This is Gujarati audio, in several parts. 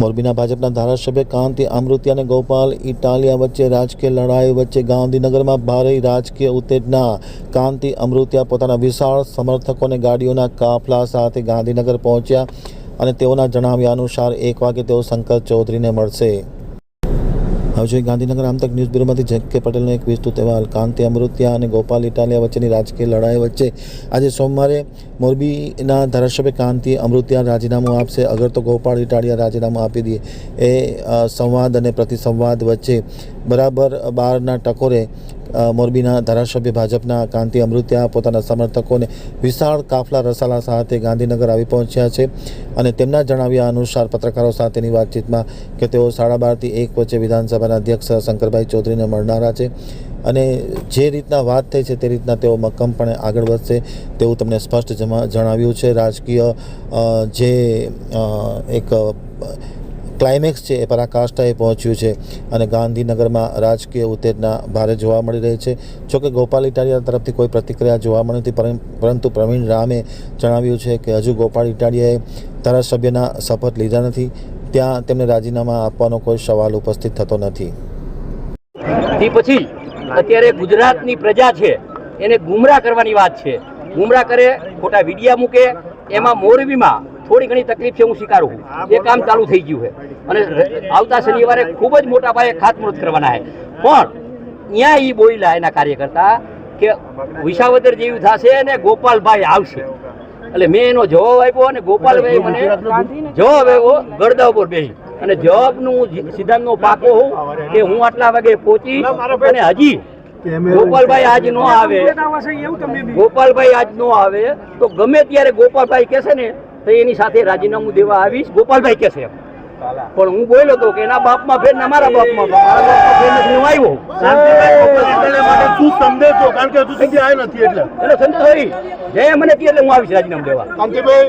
મોરબીના ભાજપના ધારાસભ્ય કાંતિ અમૃતિ અને ગોપાલ ઇટાલિયા વચ્ચે રાજકીય લડાઈ વચ્ચે ગાંધીનગરમાં ભારે રાજકીય ઉત્તેજના. કાંતિ અમૃતિયા પોતાના વિશાળ સમર્થકોને ગાડીઓના કાફલા સાથે ગાંધીનગર પહોંચ્યા અને તેઓના જણાવ્યા અનુસાર એક વાગે તેઓ શંકર ચૌધરીને મળશે. હવે જોઈએ ગાંધીનગર આમતક ન્યૂઝ બ્યુરોમાંથી જે કે પટેલનો એક વિસ્તૃત અહેવાલ. કાંતિ, અમૃતિયા અને ગોપાલ ઇટાલિયા વચ્ચેની રાજકીય લડાઈ વચ્ચે આજે સોમવારે મોરબીના ધારાસભ્ય કાંતિ અમૃતિયા રાજીનામું આપશે. અગર તો ગોપાલ ઇટાલિયા રાજીનામું આપી દે. એ સંવાદ અને પ્રતિસંવાદ વચ્ચે બરાબર બારના ટકોરે મોરબીના ધારાસભ્ય ભાજપના કાંતિ અમૃત્યા પોતાના સમર્થકોને વિશાળ કાફલા રસાલા સાથે ગાંધીનગર આવી પહોંચ્યા છે અને તેમના જણાવ્યા અનુસાર પત્રકારો સાથેની વાતચીતમાં કે તેઓ સાડા બારથી એક વચ્ચે વિધાનસભાના અધ્યક્ષ શંકરભાઈ ચૌધરીને મળનારા છે અને જે રીતના વાત થઈ છે તે રીતના તેઓ મક્કમપણે આગળ વધશે તેવું તમને સ્પષ્ટ જણાવ્યું છે. રાજકીય જે એક ક્લાઇમેક્સ છે એ પરાકાષ્ઠાએ પહોંચ્યું છે અને ગાંધીનગરમાં રાજકીય ઉત્તેજના ભારે જોવા મળી રહી છે. જોકે ગોપાલ ઇટાલિયા તરફથી કોઈ પ્રતિક્રિયા જોવા મળી નથી પરંતુ પ્રવીણ રામે જણાવ્યું છે કે હજુ ગોપાલ ઇટાલિયાએ ધારાસભ્યના શપથ લીધા નથી. ત્યાં તેમને રાજીનામા આપવાનો કોઈ સવાલ ઉપસ્થિત થતો નથી. તે પછી અત્યારે ગુજરાતની પ્રજા છે, એને ગુમરાહ કરવાની વાત છે. ગુમરાહ કરે, ખોટા વિડિયા મૂકે, એમાં મોરબીમાં થોડી ઘણી તકલીફ છે હું સ્વીકારું છું. એ કામ ચાલુ થઈ ગયું છે. અને આવતા શનિવારે ખૂબ જ મોટા પાયે ખાતમુહૂર્ત કરવાના છે. પણ ત્યાં એ બોલ્યા એના કાર્યકર્તા કે વિસાવદર જેવું થશે અને ગોપાલભાઈ આવશે. એટલે મેં એનો જવાબ આપ્યો અને ગોપાલભાઈ મને જવાબ આવ્યો ગળદા ઉપર બેસી. અને જવાબનું સિદ્ધાંતનો પાકો હોઉં કે હું આટલા વાગે પહોંચી અને હજી ગોપાલભાઈ આજ નો આવે. ગોપાલભાઈ આજ નો આવે તો ગમે ત્યારે ગોપાલભાઈ કહેશે ને તો એની સાથે રાજીનામું દેવા આવીશ. ગોપાલભાઈ કે છે પણ હું બોલ્યો તો કે એના બાપમાં ફેર ને મારા બાપમાં ફેર. મારા બાપમાં ફેર નથી. હું આવ્યો. શું સંદેશો કારણ કે હજુ સુધી આવ્યો નથી એટલે. એટલે સંતોષ જે મને કહે એટલે હું આવીશ રાજીનામું દેવા. કાંતિભાઈ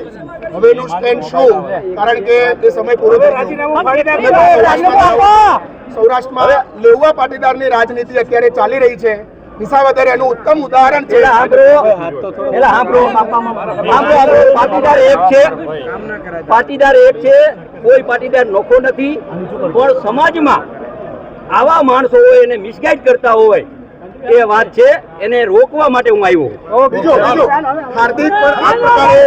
હવેનું સ્ટેન્ડ શું? કારણ કે તે સમય પૂરો ગયો. સૌરાષ્ટ્રમાં સૌરાષ્ટ્રમાં લેઉવા પાટીદારની રાજનીતિ અત્યારે ચાલી રહી છે. વિસાવદર એનું ઉત્તમ ઉદાહરણ છે. પાટીદાર એક છે. પાટીદાર એક છે. કોઈ પાટીદાર નોખો નથી. પણ સમાજમાં આવા માણસો હોય એને મિસગાઈડ કરતા હોય એ વાત છે. એને રોકવા માટે હું આવ્યો. બીજો બીજો. હાર્દિક પર આ પ્રકારે